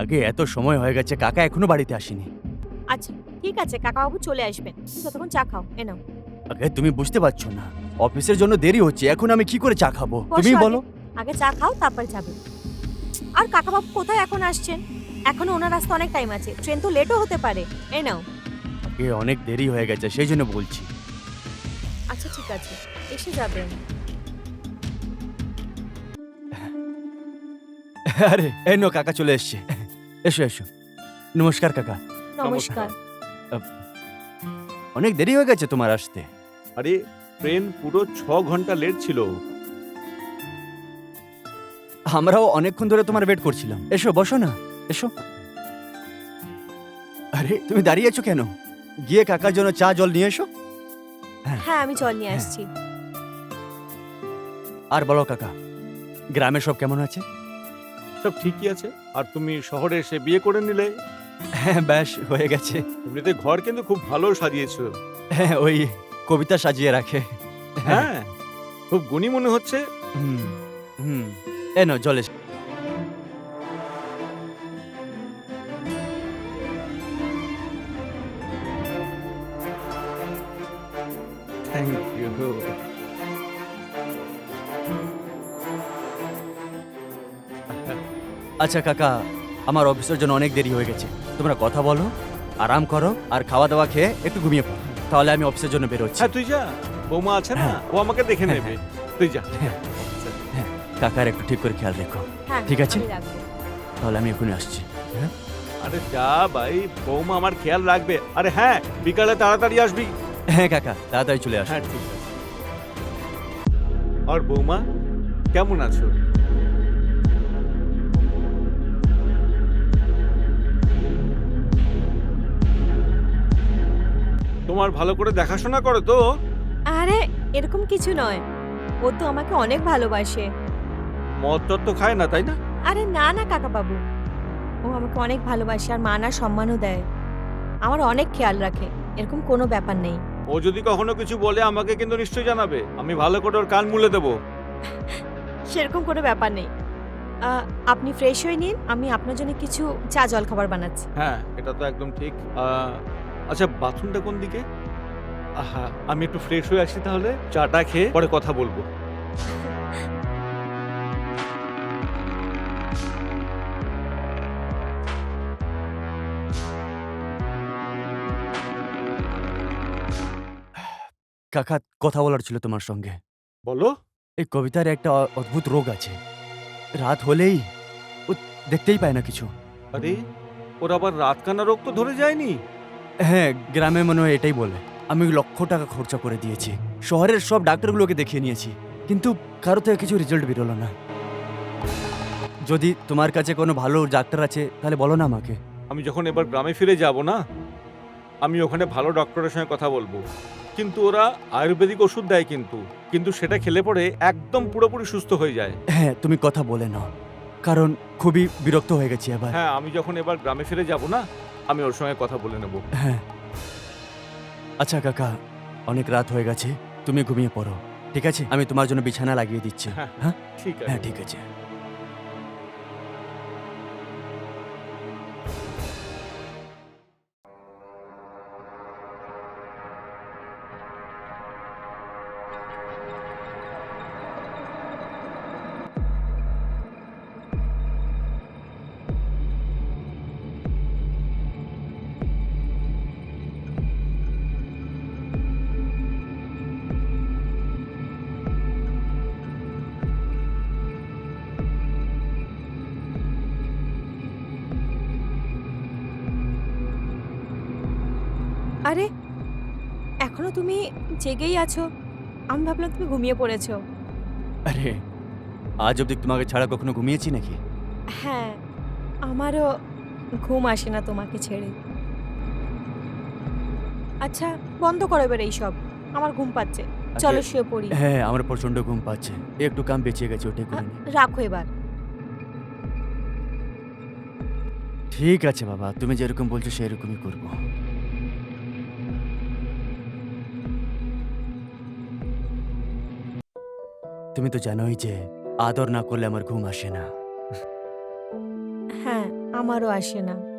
আগে এত সময় হয়ে গেছে কাকা এখনও বাড়িতে আসেনি। আচ্ছা ঠিক আছে কাকাবাবু চলে আসবেন। ততক্ষণ চা খাও এ নাও। আগে তুমি বুঝতে পারছ না অফিসের জন্য দেরি হচ্ছে এখন আমি কি করে চা খাব? তুমি। বলো। আগে চা খাও তারপর যাবে। আর কাকাবাবু কোথায় এখন আসছেন? এখনও ওনার আসতে অনেক টাইম আছে ট্রেন তো লেটও হতে পারে এই নাও। আগে অনেক দেরি হয়ে গেছে সেই জন্য বলছি। আচ্ছা ঠিক আছে এসে যাবেন। আরে এনো কাকা চলে এসছে। এসো এসো। নমস্কার কাকা। নমস্কার। অনেক দেরি হয়ে গেছে তোমার আসতে। আরে ট্রেন পুরো ছ ঘণ্টা লেট ছিল। আমরাও অনেকক্ষণ ধরে তোমার ওয়েট করছিলাম। এসো বসো না। এসো। আরে তুমি দাঁড়িয়ে আছো কেন? গিয়ে কাকার জন্য চা জল নিয়ে এসো। হ্যাঁ আমি জল নিয়ে হ্যাঁ। আসছি। আর বলো কাকা গ্রামে সব কেমন আছে? সব ঠিকই আছে? আর তুমি শহরে এসে বিয়ে করে নিলে? হ্যাঁ ব্যাস হয়ে গেছে। এমনিতে ঘর কিন্তু খুব ভালো সাজিয়েছো। হ্যাঁ ওই কবিতা সাজিয়ে রাখে। হ্যাঁ খুব গুণী মনে হচ্ছে। হুম হুম। এ নাও আচ্ছা কাকা আমার অফিসের জন্য অনেক দেরি হয়ে গেছে। তোমরা কথা বলো আরাম করো আর খাওয়া দাওয়া খেয়ে একটু ঘুমিয়ে পড়ো। তাহলে আমি অফিসের জন্য বেরোচ্ছি হ্যাঁ তুই যা। বৌমা আছে না? হ্যাঁ। ও আমাকে দেখে নেবে। তুই যা। কাকার একটু ঠিক করে খেয়াল রেখো। হ্যাঁ ঠিক আছে। তাহলে আমি এখনই আসছি। আরে যা ভাই বৌমা আমার খেয়াল রাখবে। আরে হ্যাঁ বিকালে তাড়াতাড়ি আসবি। হ্যাঁ কাকা তাড়াতাড়ি চলে আসো। হ্যাঁ ঠিক আছে। আর বৌমা কেমন আছো? তোমার ভালো করে দেখাশোনা করো তো। আরে এরকম কিছু নয়। ও তো আমাকে অনেক ভালোবাসে। মদ টদ তো খায় না তাই না? আরে না না কাকাবাবু। ও আমাকে অনেক ভালোবাসে আর মান আর সম্মানও দেয়। আমার অনেক খেয়াল রাখে এরকম কোনো ব্যাপার নেই। ও যদি কখনো কিছু বলে আমাকে কিন্তু নিশ্চয়ই জানাবে। আমি ভালো করে ওর কান মুলে দেবো। সেরকম কোনো ব্যাপার নেই। আহ, আপনি ফ্রেশ হয়ে নিন আমি আপনার জন্য কিছু চা জল খাবার বানাচ্ছি। হ্যাঁ এটা তো একদম ঠিক। আহ, আচ্ছা বাথরুমটা কোন দিকে? আহা আমি একটু ফ্রেশ হয়ে আসি তাহলে চাটা খেয়ে পরে কথা বলব। কাকা কথা বলার ছিল তোমার সঙ্গে। বলো। এই কবিতার একটা অদ্ভুত রোগ আছে। রাত হলেই ও দেখতেই পায় না কিছু। আরে ওর আবার রাত কানা রোগ তো ধরে যায়নি? হ্যাঁ গ্রামে মনে হয় এটাই বলে। আমি লক্ষ টাকা খরচা করে দিয়েছি। শহরের সব ডাক্তারগুলোকে দেখিয়ে নিয়েছি। কিন্তু কারও থেকে কিছু রেজাল্ট বেরোলো না। যদি তোমার কাছে কোনো ভালো ডাক্তার আছে তাহলে বলো না আমাকে। আমি যখন এবার গ্রামে ফিরে যাব না আমি ওখানে ভালো ডক্টরের সঙ্গে কথা বলব। কিন্তু ওরা আয়ুর্বেদিক ওষুধ দেয় কিন্তু কিন্তু সেটা খেলে পরে একদম পুরোপুরি সুস্থ হয়ে যায়। হ্যাঁ তুমি কথা বলে নাও। কারণ খুবই বিরক্ত হয়ে গেছি এবার। হ্যাঁ আমি যখন এবার গ্রামে ফিরে যাব না আমি ওর সঙ্গে কথা বলে নেব। হ্যাঁ। আচ্ছা কাকা অনেক রাত হয়ে গেছে তুমি ঘুমিয়ে পড়ো ঠিক আছে? আমি তোমার জন্য বিছানা লাগিয়ে দিচ্ছি। হ্যাঁ হ্যাঁ? ঠিক আছে। হ্যাঁ ঠিক আছে। আরে এখনও তুমি জেগেই আছো। আমি ভাবলাম তুমি ঘুমিয়ে পড়েছো। আরে আজ অব্দি তোমাকে ছাড়া কখনো ঘুমিয়েছি নাকি? হ্যাঁ আমারও ঘুম আসে না তোমাকে ছেড়ে। আচ্ছা বন্ধ করো এবার এইসব আমার ঘুম পাচ্ছে। চলো শুয়ে পড়ি। হ্যাঁ আমার প্রচণ্ড ঘুম পাচ্ছে। একটু কাম বেঁচে গেছে ওটাই করে রাখো এবার। ঠিক আছে বাবা তুমি যেরকম বলছো সেরকমই করব। তুমি তো জানোই যে আদর না করলে আমার ঘুম আসে না। হ্যাঁ আমারও আসে না।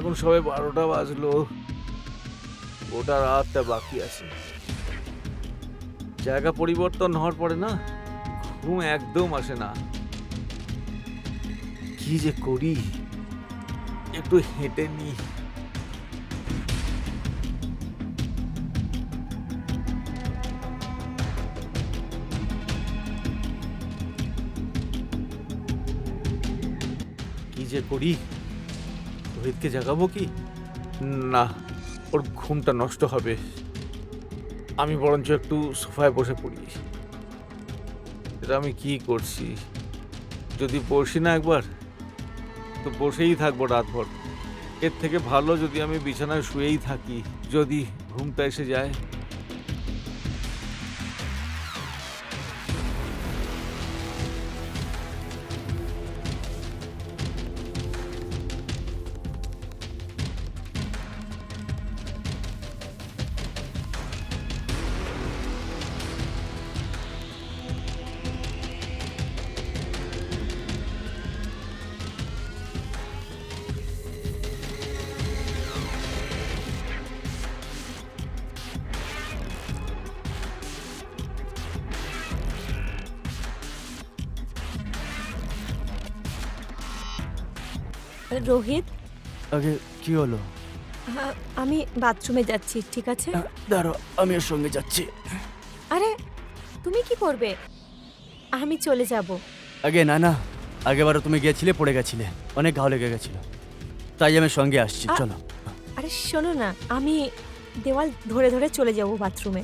এখন সবে বারোটা বাজলো। ওটা রাতটা বাকি আছে। জায়গা পরিবর্তন হওয়ার পরে না, ঘুম একদম আসে না। কি যে করি? একটু হেঁটে নি কি যে করি? রোহিতকে জাগাবো কি? না, ওর ঘুমটা নষ্ট হবে। আমি বরঞ্চ একটু সোফায় বসে পড়ি। এটা আমি কি করছি? যদি বসি না একবার, তো বসেই থাকব রাতভর। এর থেকে ভালো যদি আমি বিছানায় শুয়েই থাকি, যদি ঘুমটা এসে যায়। রোহিত? আগে কি হলো? আমি বাথরুমে যাচ্ছি ঠিক আছে? দাঁড়াও আমি ওর সঙ্গে যাচ্ছি। আরে তুমি কি করবে? আমি চলে যাব। আগে না না আগেবারও তুমি গিয়েছিলে পড়ে গেছিলে। অনেক ঘাও লেগে গেছিল। তাই আমি সঙ্গে আসছি চলো। আরে শোনো না আমি দেওয়াল ধরে ধরে চলে যাব বাথরুমে।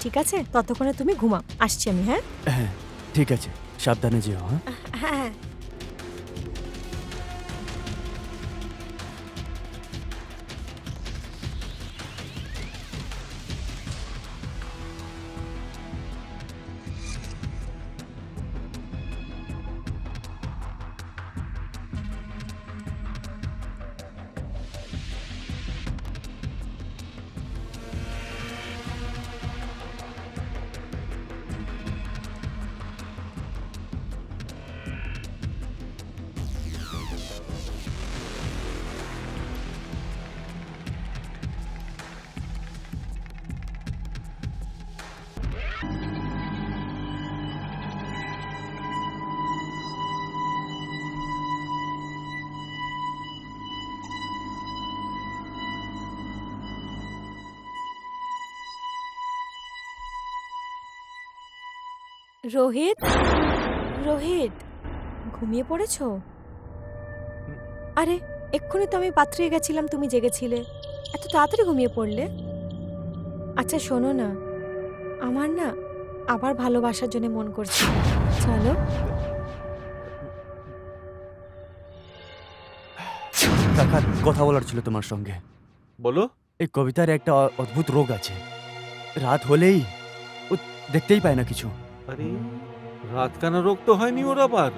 ঠিক আছে? ততক্ষণে তুমি ঘুমাও আসছি আমি হ্যাঁ? হ্যাঁ ঠিক আছে সাবধানে যেও হ্যাঁ হ্যাঁ। রোহিত? রোহিত ঘুমিয়ে পড়েছো? আরে এক্ষুনি তো আমি পাত্রে গেছিলাম তুমি জেগেছিলে। এত তাড়াতাড়ি ঘুমিয়ে পড়লে? আচ্ছা শোনো না। আমার না আবার ভালোবাসার জন্য মন করছে। চলো। কাকা কথা বলার ছিল তোমার সঙ্গে। বলো। এই কবিতার একটা অ- অদ্ভুত রোগ আছে। রাত হলেই ও দেখতেই পায় না কিছু। আরে, রাতকানা রোগ তো হয়নি ওর আবার।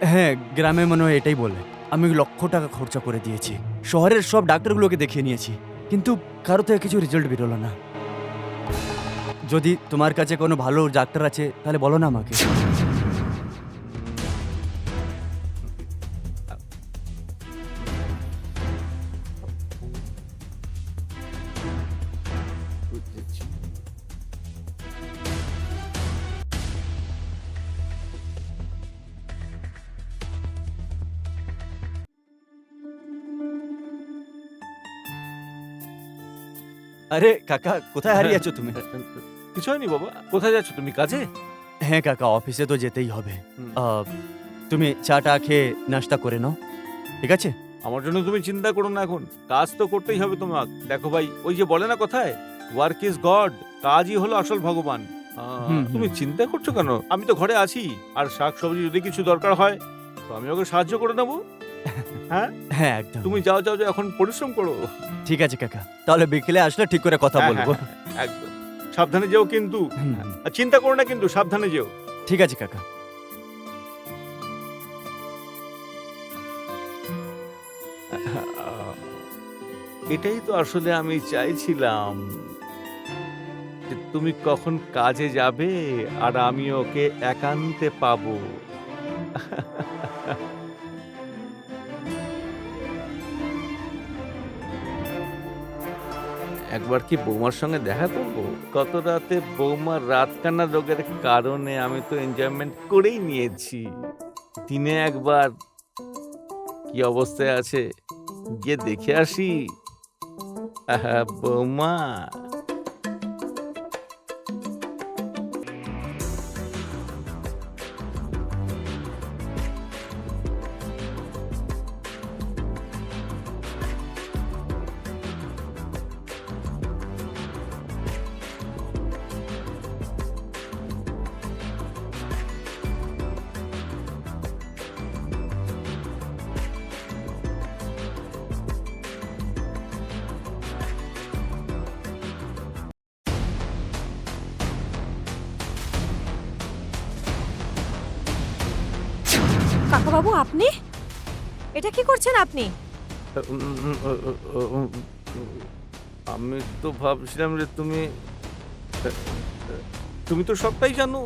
হ্যাঁ গ্রামে মনে হয় এটাই বলে। আমি লক্ষ টাকা খরচা করে দিয়েছি। শহরের সব ডাক্তারগুলোকে দেখিয়ে নিয়েছি। কিন্তু কারও থেকে কিছু রেজাল্ট বেরোলো না। যদি তোমার কাছে কোনো ভালো ডাক্তার আছে, তাহলে বলো না আমাকে। আরে কাকা কোথায় হারিয়ে আছো তুমি? কিছু হয়নি বাবা কোথায় যাচ্ছ তুমি কাজে? হ্যাঁ কাকা অফিসে তো যেতেই হবে। আহ, তুমি চাটা খেয়ে নাস্তা করে নাও ঠিক আছে? আমার জন্য তুমি চিন্তা করো না এখন কাজ তো করতেই হবে তোমাকে। দেখো ভাই ওই যে বলে না কোথায় ওয়ার্ক ইজ গড কাজই হলো আসল ভগবান। আহ, হুম, তুমি চিন্তা করছ কেন? আমি তো ঘরে আছি আর শাক সবজি যদি কিছু দরকার হয় তো আমি ওকে সাহায্য করে নেব। হ্যাঁ? একদম। তুমি যাও যাও যাও এখন পরিশ্রম করো। ঠিক আছে কাকা তাহলে বিকেলে আসলে ঠিক করে কথা হ্যাঁ, বলব। হ্যাঁ, হ্যাঁ, একদম। সাবধানে যেও কিন্তু। আর চিন্তা করো না কিন্তু সাবধানে যেও। ঠিক আছে কাকা। এটাই তো আসলে আমি চাইছিলাম যে তুমি কখন কাজে যাবে আর আমি ওকে একান্তে পাবো। একবার কি বৌমার সঙ্গে দেখা করব? কত রাতে বৌমার রাতকানা রোগের কারণে আমি তো এনজয়মেন্ট করেই নিয়েছি। দিনে একবার। কি অবস্থায় আছে? গিয়ে দেখে আসি। আহা, বৌমা। কাকাবাবু আপনি? এটা কি করছেন আপনি? আমি তো ভাবছিলাম যে তুমি তুমি তো সবটাই জানো।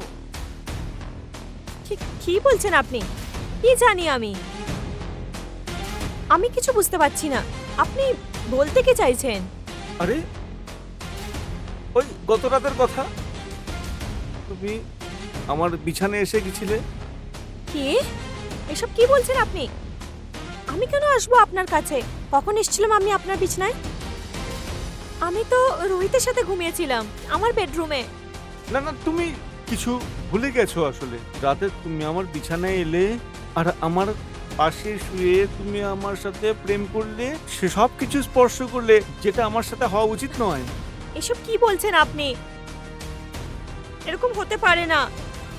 কি কি বলছেন আপনি? কি জানি আমি? আমি কিছু বুঝতে পারছি না। আপনি বলতে কি চাইছেন? আরে ওই গত রাতের কথা। তুমি আমার বিছানে এসে গেছিলে। কি? এসব কি বলছেন আপনি? আমি কেন আসব আপনার কাছে? কখন এসেছিলাম আমি আপনার বিছনায়? আমি তো রোহিতের সাথে ঘুমিয়েছিলাম আমার বেডরুমে। না না তুমি কিছু ভুলে গেছো আসলে। রাতে তুমি আমার বিছানায় এলে আর আমার পাশে শুয়ে তুমি আমার সাথে প্রেম করলে সে সব কিছু স্পর্শ করলে যেটা আমার সাথে হওয়া উচিত নয়। এসব কি বলছেন আপনি? এরকম হতে পারে না।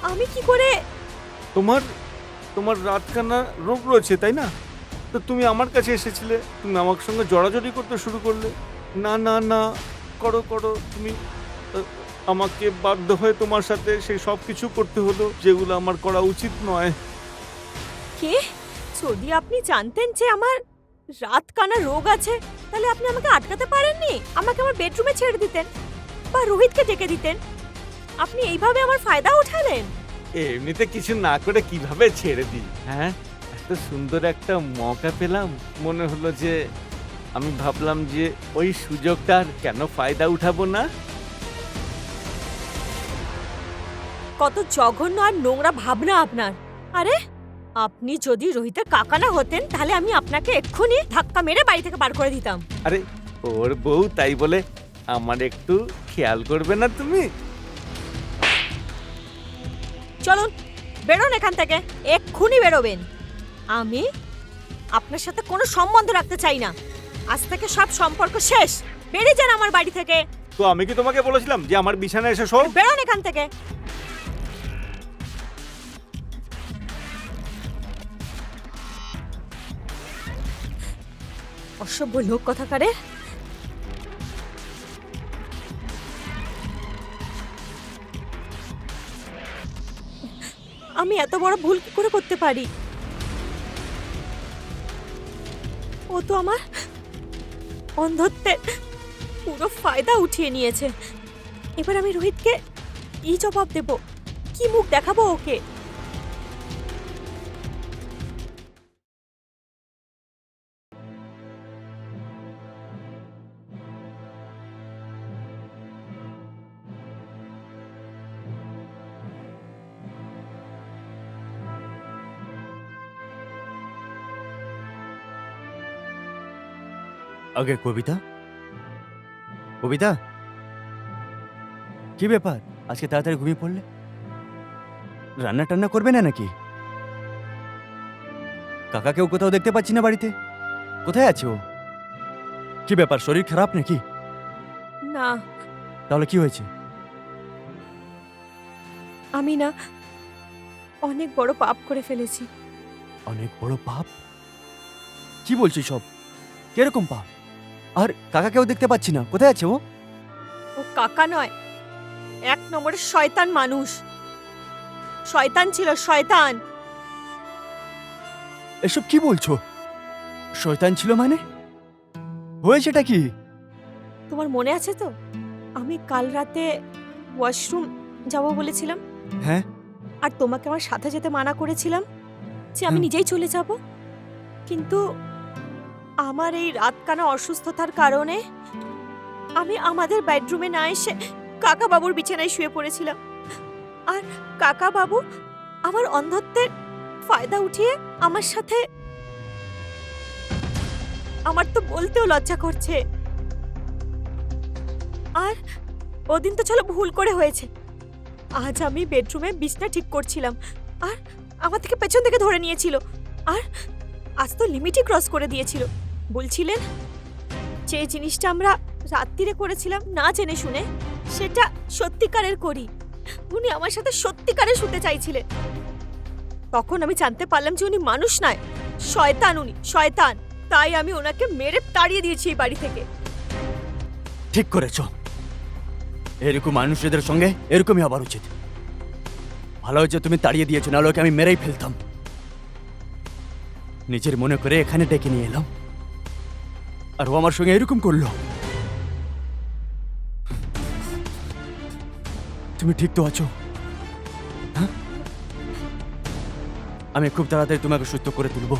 আমি কি করে তোমার তোমার রাতকানা রোগ রয়েছে, তাই না? তো তুমি আমার কাছে এসেছিলে, তুমি আমার সঙ্গে জড়াজড়ি করতে শুরু করলে। না না না, করো করো, তুমি আমাকে বাধ্য হয়ে তোমার সাথে সেই সব কিছু করতে হলো, যেগুলো আমার করা উচিত নয়। কে? যদি আপনি জানতেন যে আমার রাত কানা রোগ আছে, তাহলে আপনি আমাকে আটকাতে পারেননি। আমাকে আমার বেডরুমে ছেড়ে দিতেন বা রোহিতকে ডেকে দিতেন। আপনি এইভাবে আমার ফায়দা উঠালেন। এমনিতে কিছু না করে কীভাবে ছেড়ে দিই? হ্যাঁ এত সুন্দর একটা মৌকা পেলাম। মনে হলো যে আমি ভাবলাম যে ওই সুযোগটার কেন ফায়দা উঠাবো না? কত জঘন্য আর নোংরা ভাবনা আপনার। আরে আপনি যদি রোহিতের কাকা না হতেন তাহলে আমি আপনাকে এক্ষুনি ধাক্কা মেরে বাড়ি থেকে বার করে দিতাম। আরে ওর বউ তাই বলে আমার একটু খেয়াল করবে না তুমি? চলুন বেরোন এখান থেকে। এক্ষুনি বেরোবেন। আমি আপনার সাথে কোনো সম্বন্ধ রাখতে চাই না। আজ থেকে সব সম্পর্ক শেষ। বেরিয়ে যান আমার বাড়ি থেকে। তো আমি কি তোমাকে বলেছিলাম যে আমার বিছানায় এসে শো বেরোন এখান থেকে। অসভ্য লোক কথাকারে আমি এত বড় ভুল কি করে করতে পারি? ও তো আমার অন্ধত্বের পুরো ফায়দা উঠিয়ে নিয়েছে। এবার আমি রোহিতকে ই জবাব দেব। কি মুখ দেখাবো ওকে? আগে কবিতা? কবিতা? কি ব্যাপার? আজকে তাড়াতাড়ি ঘুমিয়ে পড়লে? রান্না টান্না করবে না নাকি? কাকাকেও কোথাও দেখতে পাচ্ছি না বাড়িতে। কোথায় আছে ও? কি ব্যাপার শরীর খারাপ নাকি? না। তাহলে কি হয়েছে? আমি না অনেক বড় পাপ করে ফেলেছি। অনেক বড় পাপ? কি বলছিস সব? কীরকম পাপ? আর কাকাকেও দেখতে পাচ্ছি না। কোথায় আছে ও? ও কাকা নয় এক নম্বরের শয়তান মানুষ। শয়তান ছিল শয়তান। এসব কি বলছো? শয়তান ছিল মানে? হয়েছেটা কি? তোমার মনে আছে তো? আমি কাল রাতে ওয়াশরুম যাব বলেছিলাম। হ্যাঁ। আর তোমাকে আমার সাথে যেতে মানা করেছিলাম যে আমি নিজেই চলে যাব। কিন্তু আমার এই রাতকানা অসুস্থতার কারণে আমি আমাদের বেডরুমে না এসে কাকা বাবুর বিছানায় শুয়ে পড়েছিলাম। আর কাকা বাবু আমার অন্ধত্বের ফায়দা উঠিয়ে আমার সাথে আমার তো বলতেও লজ্জা করছে। আর ওদিন তো চলো ভুল করে হয়েছে। আজ আমি বেডরুমে বিছনা ঠিক করছিলাম। আর আমার থেকে পেছন থেকে ধরে নিয়েছিল। আর আজ তো লিমিটই ক্রস করে দিয়েছিল। বলছিলেন, যে জিনিসটা আমরা রাত্রিরে করেছিলাম, না জেনে শুনে, সেটা সত্যিকারের করি। উনি আমার সাথে সত্যিকারের শুতে চাইছিলেন। তখন আমি জানতে পারলাম যে উনি মানুষ নয়, শয়তান উনি, শয়তান। তাই আমি ওনাকে মেরে তাড়িয়ে দিয়েছি এই বাড়ি থেকে। ঠিক করেছ। এরকম মানুষদের সঙ্গে এরকমই হবার উচিত। ভালো হয়েছে তুমি তাড়িয়ে দিয়েছ না ওকে আমি মেরেই ফেলতাম। নিজের মনে করে এখানে ডেকে নিয়ে এলাম। আর ও আমার সঙ্গে এরকম করল। তুমি ঠিক তো আছো? হ্যাঁ? আমি খুব তাড়াতাড়ি তোমাকে সুস্থ করে তুলবো।